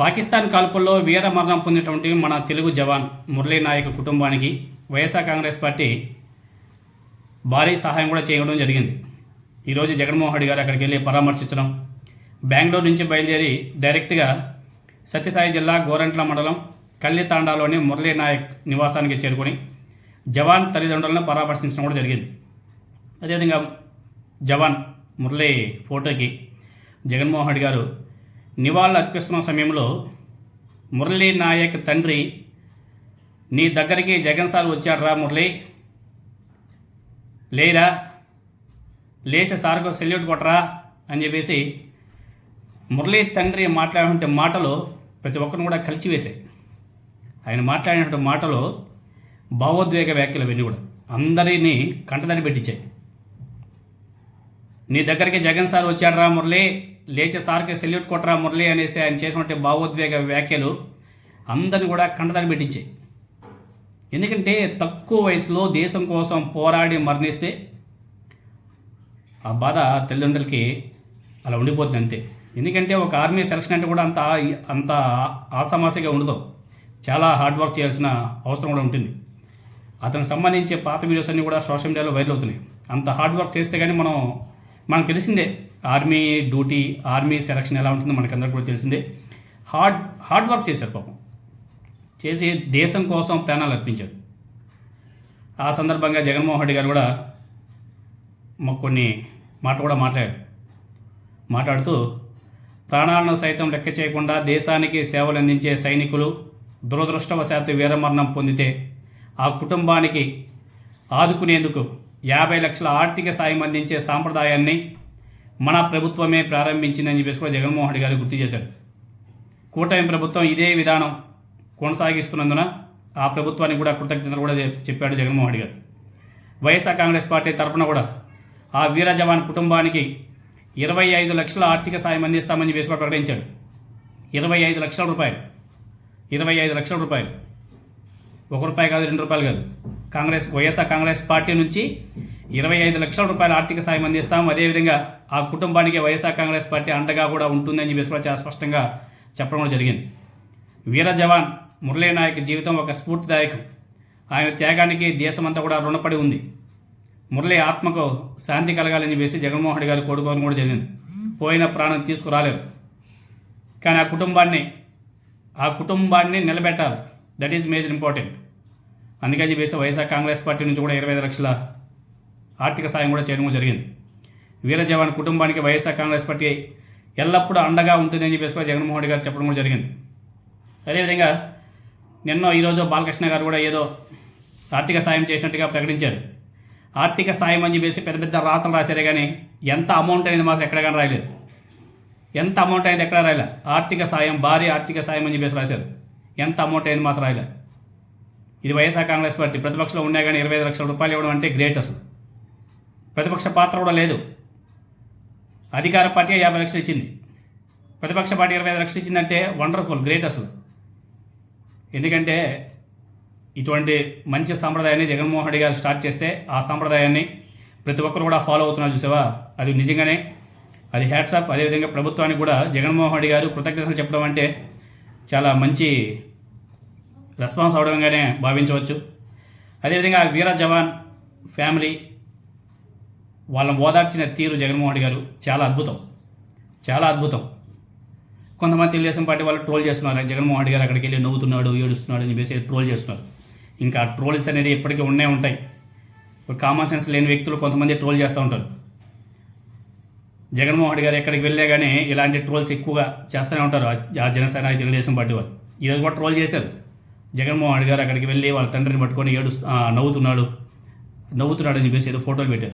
పాకిస్తాన్ కాల్పుల్లో వీర మరణం పొందినటువంటి మన తెలుగు జవాన్ మురళీ నాయక్ కుటుంబానికి వైఎస్ఆర్ కాంగ్రెస్ పార్టీ భారీ సహాయం కూడా చేయడం జరిగింది. ఈరోజు జగన్మోహన్ రెడ్డి గారు అక్కడికి వెళ్ళి పరామర్శించడం బెంగళూరు నుంచి బయలుదేరి డైరెక్ట్గా సత్యసాయి జిల్లా గోరంట్ల మండలం కల్లితాండాలోని మురళీ నాయక్ నివాసానికి చేరుకొని జవాన్ తల్లిదండ్రులను పరామర్శించడం కూడా జరిగింది. అదేవిధంగా జవాన్ మురళీ ఫోటోకి జగన్మోహన్ రెడ్డి గారు నివాళులు అర్పిస్తున్న సమయంలో మురళీ నాయక్ తండ్రి నీ దగ్గరికి జగన్ సార్ వచ్చాడురా మురళి? లేరా? లేచి సార్కు సెల్యూట్ కొట్టరా? అని చెప్పేసి మురళీ తండ్రి మాట్లాడినటువంటి మాటలు ప్రతి ఒక్కరిని కూడా కలిచివేశాయి. ఆయన మాట్లాడినటువంటి మాటలు భావోద్వేగ వ్యాఖ్యలు అవన్నీ కూడా అందరినీ కంటదని పెట్టించాయి. నీ దగ్గరికి జగన్ సార్ వచ్చాడరా మురళి? లేచి సార్కి సెల్యూట్ కొట్టరా మురళి అనేసి ఆయన చేసినటువంటి భావోద్వేగ వ్యాఖ్యలు అందరిని కూడా కండదని పెట్టించాయి ఎందుకంటే తక్కువ వయసులో దేశం కోసం పోరాడి మరణిస్తే ఆ బాధ తల్లిదండ్రులకి అలా ఉండిపోతుంది అంతే. ఎందుకంటే ఒక ఆర్మీ సెలక్షన్ అంటే కూడా అంత అంత ఆసమాసిగా ఉండదు. చాలా హార్డ్ వర్క్ చేయాల్సిన అవసరం కూడా ఉంటుంది. అతనికి సంబంధించి పాత వీడియోస్ అన్నీ కూడా సోషల్ మీడియాలో వైరల్ అవుతున్నాయి. అంత హార్డ్ వర్క్ చేస్తే కానీ మనం మనకు తెలిసిందే ఆర్మీ డ్యూటీ ఆర్మీ సెలక్షన్ ఎలా ఉంటుందో మనకందరికీ కూడా తెలిసిందే. హార్డ్ హార్డ్ వర్క్ చేశారు పాపం. చేసి దేశం కోసం ప్రాణాలు అర్పించారు. ఆ సందర్భంగా జగన్మోహన్ రెడ్డి గారు కూడా మాకు కొన్ని మాటలు కూడా మాట్లాడారు. మాట్లాడుతూ ప్రాణాలను సైతం లెక్క చేయకుండా దేశానికి సేవలు అందించే సైనికులు దురదృష్టవశాత్తు వీరమరణం పొందితే ఆ కుటుంబానికి ఆదుకునేందుకు యాభై లక్షల ఆర్థిక సాయం అందించే సాంప్రదాయాన్ని మన ప్రభుత్వమే ప్రారంభించిందని చెప్పేసి కూడా జగన్మోహన్ రెడ్డి గారు గుర్తు చేశారు. కూటమి ప్రభుత్వం ఇదే విధానం కొనసాగిస్తున్నందున ఆ ప్రభుత్వానికి కూడా కృతజ్ఞతలు కూడా చెప్పాడు జగన్మోహన్ రెడ్డి గారు. వైఎస్ఆర్ కాంగ్రెస్ పార్టీ తరపున కూడా ఆ వీర జవాన్ కుటుంబానికి ఇరవై ఐదు లక్షల ఆర్థిక సాయం అందిస్తామని చెప్పేసి కూడా ప్రకటించాడు. ఇరవై ఐదు లక్షల రూపాయలు. ఇరవై ఐదు లక్షల రూపాయలు. ఒక రూపాయి కాదు రెండు రూపాయలు కాదు. కాంగ్రెస్ వైఎస్ఆర్ కాంగ్రెస్ పార్టీ నుంచి ఇరవై ఐదు లక్షల రూపాయల ఆర్థిక సాయం అందిస్తాం. అదేవిధంగా ఆ కుటుంబానికి వైఎస్ఆర్ కాంగ్రెస్ పార్టీ అండగా కూడా ఉంటుందని చెప్పేసి కూడా చాలా స్పష్టంగా చెప్పడం కూడా జరిగింది. వీర జవాన్ మురళీ నాయక్ జీవితం ఒక స్ఫూర్తిదాయకం. ఆయన త్యాగానికి దేశమంతా కూడా రుణపడి ఉంది. మురళి ఆత్మకు శాంతి కలగాలని చెప్పేసి జగన్మోహన్ గారు కోరుకోవడం కూడా జరిగింది. పోయిన ప్రాణం తీసుకురాలేరు. కానీ ఆ కుటుంబాన్ని ఆ కుటుంబాన్ని నిలబెట్టాలి. దట్ ఈజ్ మేజర్ ఇంపార్టెంట్ అందుకని చెప్పేసి వైఎస్ఆర్ కాంగ్రెస్ పార్టీ నుంచి కూడా ఇరవై ఐదు లక్షల ఆర్థిక సాయం కూడా చేయడం జరిగింది. వీర జవాన్ కుటుంబానికి వైఎస్ఆర్ కాంగ్రెస్ పార్టీ ఎల్లప్పుడూ అండగా ఉంటుందని చెప్పేసి కూడా జగన్మోహన్ రెడ్డి గారు చెప్పడం కూడా జరిగింది. అదేవిధంగా నిన్న ఈరోజు బాలకృష్ణ గారు కూడా ఏదో ఆర్థిక సాయం చేసినట్టుగా ప్రకటించారు. ఆర్థిక సాయం అని చెప్పేసి పెద్ద పెద్ద రాతలు రాశారే కానీ ఎంత అమౌంట్ అనేది మాత్రం ఎక్కడ కానీ రాయలేదు. ఎంత అమౌంట్ అయింది ఎక్కడ రాయలే? ఆర్థిక సాయం భారీ ఆర్థిక సాయం అని చెప్పేసి రాశారు. ఎంత అమౌంట్ అయింది మాత్రం రాయలే? ఇది వైఎస్ఆర్ కాంగ్రెస్ పార్టీ. ప్రతిపక్షంలో ఉన్నా కానీ ఇరవై ఐదు లక్షల రూపాయలు ఇవ్వడం అంటే గ్రేట్ అసలు. ప్రతిపక్ష పాత్ర కూడా లేదు. అధికార పార్టీ యాభై లక్షలు ఇచ్చింది. ప్రతిపక్ష పార్టీ ఇరవై ఐదు లక్షలు ఇచ్చిందంటే వండర్ఫుల్ గ్రేట్ అసలు. ఎందుకంటే ఇటువంటి మంచి సాంప్రదాయాన్ని జగన్మోహన్ రెడ్డి గారు స్టార్ట్ చేస్తే ఆ సాంప్రదాయాన్ని ప్రతి ఒక్కరు కూడా ఫాలో అవుతున్నారు చూసావా? అది నిజంగానే. అది హ్యాట్సాప్ అదేవిధంగా ప్రభుత్వానికి కూడా జగన్మోహన్ రెడ్డి గారు కృతజ్ఞతలు చెప్పడం అంటే చాలా మంచి రెస్పాన్స్ అవడంగానే భావించవచ్చు. అదేవిధంగా వీర జవాన్ ఫ్యామిలీ వాళ్ళని ఓదార్చిన తీరు జగన్మోహన్ రెడ్డి గారు చాలా అద్భుతం. చాలా అద్భుతం. కొంతమంది తెలుగుదేశం పార్టీ వాళ్ళు ట్రోల్ చేస్తున్నారు. జగన్మోహన్ రెడ్డి గారు అక్కడికి వెళ్ళి నవ్వుతున్నాడు ఏడుస్తున్నాడు అని చెప్పేసి ట్రోల్ చేస్తున్నారు. ఇంకా ట్రోల్స్ అనేది ఇప్పటికీ ఉండే ఉంటాయి. కామన్ సెన్స్ లేని వ్యక్తులు కొంతమంది ట్రోల్ చేస్తూ ఉంటారు. జగన్మోహన్ రెడ్డి గారు ఎక్కడికి వెళ్ళే కానీ ఇలాంటి ట్రోల్స్ ఎక్కువగా చేస్తూనే ఉంటారు ఆ- జనసేన తెలుగుదేశం పార్టీ వాళ్ళు. ఈరోజు కూడా ట్రోల్ చేశారు. జగన్మోహన్ రెడ్డి గారు అక్కడికి వెళ్ళి వాళ్ళ తండ్రిని పట్టుకొని ఏడు నవ్వుతున్నాడు నవ్వుతున్నాడు. అని చెప్పేసి ఏదో ఫోటోలు పెట్టారు.